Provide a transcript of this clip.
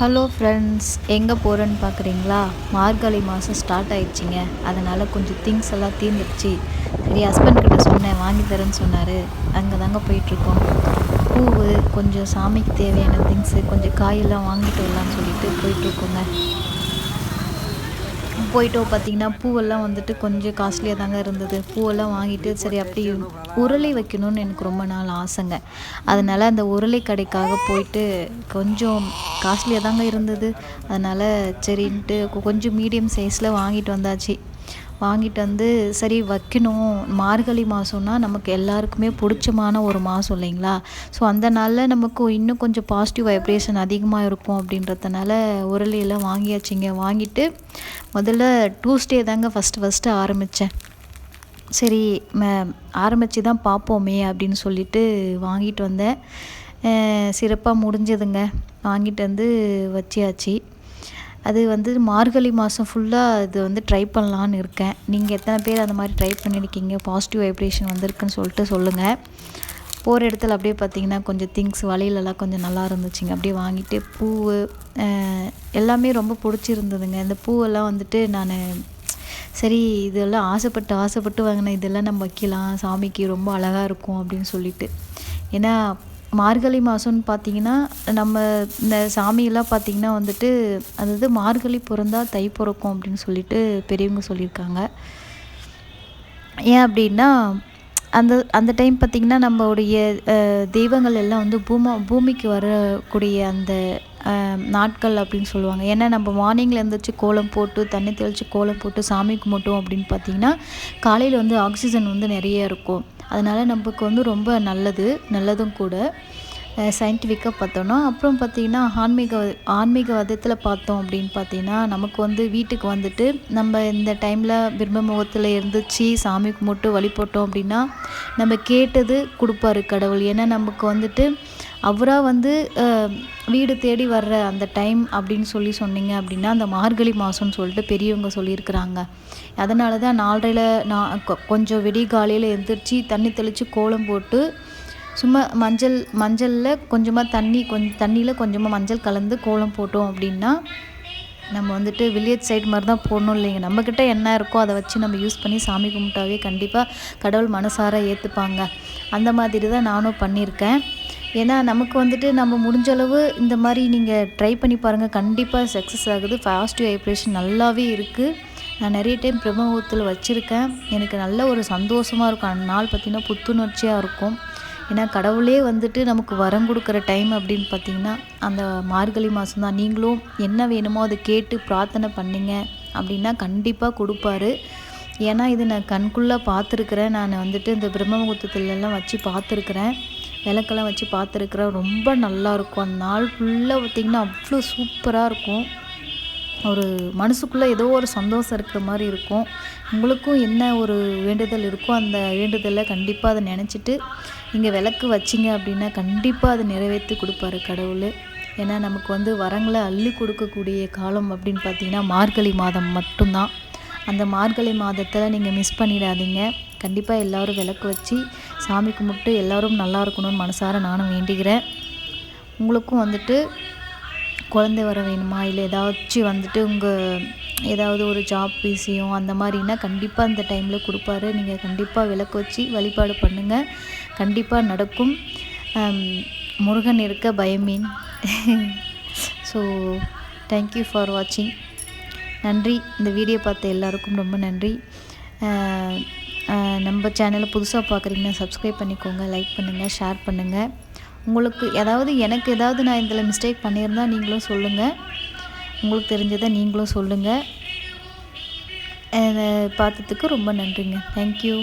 Hello friends எங்கே போகிறேன்னு பார்க்குறீங்களா மார்கழி மாதம் ஸ்டார்ட் ஆயிடுச்சிங்க. அதனால் கொஞ்சம் திங்ஸ் எல்லாம் தீர்ந்துடுச்சு. சரி ஹஸ்பண்ட் கிட்ட சொன்னேன் வாங்கி தரேன்னு சொன்னார். அங்கே தாங்க போயிட்டுருக்கோம். பூவு கொஞ்சம் சாமிக்கு தேவையான திங்ஸு கொஞ்சம் காயெல்லாம் வாங்கிட்டு வரலான்னு சொல்லிட்டு போயிட்டுருக்கோங்க. போயிட்டோம் பார்த்தீங்கன்னா பூவெல்லாம் வந்துட்டு கொஞ்சம் காஸ்ட்லியாக தாங்க இருந்தது. பூவெல்லாம் வாங்கிட்டு சரி அப்படி உருளை வைக்கணும்னு எனக்கு ரொம்ப நாள் ஆசைங்க. அதனால் அந்த உருளை கடைக்காக போயிட்டு கொஞ்சம் காஸ்ட்லியாக தாங்க இருந்தது. அதனால் சரின்ட்டு கொஞ்சம் மீடியம் சைஸில் வாங்கிட்டு வந்தாச்சு. வாங்கிட்டு வந்து சரி வைக்கணும். மார்கழி மாதம்னா நமக்கு எல்லாருக்குமே பிடிச்சமான ஒரு மாதம் இல்லைங்களா? ஸோ அந்த நாளில் நமக்கு இன்னும் கொஞ்சம் பாசிட்டிவ் வைப்ரேஷன் அதிகமாக இருக்கும் அப்படின்றதுனால உரளியெல்லாம் வாங்கியாச்சுங்க. வாங்கிட்டு முதல்ல டூஸ்டே தாங்க ஃபஸ்ட்டு ஃபஸ்ட்டு ஆரம்பித்தேன் சரி ம ஆரம்பித்து தான் பார்ப்போமே அப்படின்னு சொல்லிட்டு வாங்கிட்டு வந்தேன். சிறப்பாக முடிஞ்சதுங்க. வாங்கிட்டு வந்து வச்சியாச்சு. அது வந்து மார்கழி மாதம் ஃபுல்லாக இது வந்து ட்ரை பண்ணலான்னு இருக்கேன். நீங்கள் எத்தனை பேர் அந்த மாதிரி ட்ரை பண்ணியிருக்கீங்க பாசிட்டிவ் வைப்ரேஷன் வந்திருக்குன்னு சொல்லிட்டு சொல்லுங்கள் போகிற இடத்துல அப்படியே பார்த்தீங்கன்னா கொஞ்சம் திங்ஸ் வலையிலலாம் கொஞ்சம் நல்லா இருந்துச்சுங்க. அப்படியே வாங்கிட்டு பூ எல்லாமே ரொம்ப பிடிச்சிருந்ததுங்க. இந்த பூவெல்லாம் வந்துட்டு நான் சரி இதெல்லாம் ஆசைப்பட்டு ஆசைப்பட்டு வாங்கினேன் இதெல்லாம் நம்ம வைக்கலாம். சாமிக்கு ரொம்ப அழகாக இருக்கும் அப்படின்னு சொல்லிட்டு. ஏன்னா மார்கழி மாதம்னு பார்த்தீங்கன்னா நம்ம இந்த சாமியெல்லாம் பார்த்திங்கன்னா வந்துட்டு அதாவது மார்கழி பிறந்தா தை பிறக்கும் அப்படின்னு சொல்லிட்டு பெரியவங்க சொல்லியிருக்காங்க. ஏன் அப்படின்னா அந்த அந்த டைம் பார்த்திங்கன்னா நம்மளுடைய தெய்வங்கள் எல்லாம் வந்து பூமா பூமிக்கு வரக்கூடிய அந்த நாட்கள் அப்படின்னு சொல்லுவாங்க. ஏன்னா நம்ம மார்னிங்கில் எழுந்திரிச்சு கோலம் போட்டு தண்ணி தெளித்து கோலம் போட்டு சாமி கும்பிட்டோம் அப்படின்னு பார்த்திங்கன்னா காலையில் வந்து ஆக்சிஜன் வந்து நிறைய இருக்கும். அதனால் நமக்கு வந்து ரொம்ப நல்லது நல்லதும் கூட. சயின்டிஃபிக்காக பார்த்தோன்னா அப்புறம் பார்த்திங்கன்னா ஆன்மீக ஆன்மீகவாதத்தில் பார்த்தோம் அப்படின்னு பார்த்தீங்கன்னா நமக்கு வந்து வீட்டுக்கு வந்துட்டு நம்ம இந்த டைமில் பிரம்ம முகத்தில் இருந்துச்சு சாமி கும்பிட்டு வழிபட்டோம் அப்படின்னா நம்ம கேட்டது கொடுப்பாரு கடவுள். ஏன்னா நமக்கு வந்துட்டு அவராக வந்து வீடு தேடி வர்ற அந்த டைம் அப்படின்னு சொல்லி சொன்னீங்க அப்படின்னா அந்த மார்கழி மாதம்னு சொல்லிட்டு பெரியவங்க சொல்லியிருக்கிறாங்க. அதனால தான் நாலரையில் நான் கொஞ்சம் விடிகாலையில் எழுந்திரிச்சு தண்ணி தெளித்து கோலம் போட்டு சும்மா மஞ்சள் மஞ்சளில் கொஞ்சமாக தண்ணி கொஞ்சம் தண்ணியில் கொஞ்சமாக மஞ்சள் கலந்து கோலம் போட்டோம் அப்படின்னா நம்ம வந்துட்டு வில்லேஜ் சைடு மாதிரி தான் போடணும் இல்லைங்க. நம்மக்கிட்ட என்ன இருக்கோ அதை வச்சு நம்ம யூஸ் பண்ணி சாமி கும்பிட்டாவே கண்டிப்பாக கடவுள் மனசார ஏற்றுப்பாங்க அந்த மாதிரி தான் நானும் பண்ணியிருக்கேன். ஏன்னா நமக்கு வந்துட்டு நம்ம முடிஞ்ச அளவு இந்த மாதிரி நீங்கள் ட்ரை பண்ணி பாருங்கள் கண்டிப்பாக சக்ஸஸ் ஆகுது. ஃபாஸ்ட் வைப்ரேஷன் நல்லாவே இருக்குது நான் நிறைய டைம் பிரம்மபுரத்தில் வச்சுருக்கேன். எனக்கு நல்ல ஒரு சந்தோஷமாக இருக்கும். அந்த நாள் பார்த்திங்கன்னா புத்துணர்ச்சியாக இருக்கும். ஏன்னா கடவுளே வந்துட்டு நமக்கு வரம் கொடுக்குற டைம் அப்படின்னு பார்த்திங்கன்னா அந்த மார்கழி மாதம் தான். நீங்களும் என்ன வேணுமோ அதை கேட்டு பிரார்த்தனை பண்ணிங்க அப்படின்னா கண்டிப்பாக கொடுப்பாரு. ஏன்னா இது நான் கண்குள்ளே பார்த்துருக்குறேன். நான் வந்துட்டு இந்த பிரம்ம முகூர்த்தத்துலலாம் வச்சு பார்த்துருக்குறேன். விளக்கெல்லாம் வச்சு பார்த்துருக்குறேன். ரொம்ப நல்லாயிருக்கும் அந்த நாள் ஃபுல்லாக பார்த்திங்கன்னா அவ்வளோ சூப்பராக இருக்கும். ஒரு மனசுக்குள்ளே ஏதோ ஒரு சந்தோஷம் இருக்கிற மாதிரி இருக்கும். உங்களுக்கும் என்ன ஒரு வேண்டுதல் இருக்கோ அந்த வேண்டுதலை கண்டிப்பாக அதை நினச்சிட்டு நீங்கள் விளக்கு வச்சிங்க அப்படின்னா கண்டிப்பாக அதை நிறைவேற்றி கொடுப்பாரு கடவுள். ஏன்னா நமக்கு வந்து வரங்களை அள்ளி கொடுக்கக்கூடிய காலம் அப்படின்னு பார்த்தீங்கன்னா மார்கழி மாதம் மட்டும்தான். அந்த மார்கழி மாதத்தில் நீங்கள் மிஸ் பண்ணிடாதீங்க. கண்டிப்பாக எல்லோரும் விளக்கு வச்சு சாமி கும்பிட்டு எல்லோரும் நல்லா இருக்கணும்னு மனசார நானும் வேண்டிக்கிறேன். உங்களுக்கும் வந்துட்டு குழந்தை வர வேணுமா? இல்லை ஏதாச்சும் வந்துட்டு உங்கள் ஏதாவது ஒரு ஜாப் விஷயம் அந்த மாதிரினா கண்டிப்பாக அந்த டைமில் கொடுப்பாரு. நீங்கள் கண்டிப்பாக விளக்கு வச்சு வழிபாடு பண்ணுங்கள் கண்டிப்பாக நடக்கும். முருகன் இருக்க பயமீன். ஸோ தேங்க்யூ ஃபார் வாட்சிங் நன்றி. இந்த வீடியோ பார்த்த எல்லாருக்கும் ரொம்ப நன்றி. நம்ம சேனலை புதுசாக பார்க்குறீங்கன்னா சப்ஸ்கிரைப் பண்ணிக்கோங்க லைக் பண்ணுங்கள் ஷேர் பண்ணுங்கள் உங்களுக்கு ஏதாவது எனக்கு ஏதாவது நான் இதில் மிஸ்டேக் பண்ணியிருந்தால் நீங்களும் சொல்லுங்கள் உங்களுக்கு தெரிஞ்சதை நீங்களும் சொல்லுங்கள் பார்த்ததுக்கு ரொம்ப நன்றிங்க. தேங்க்யூ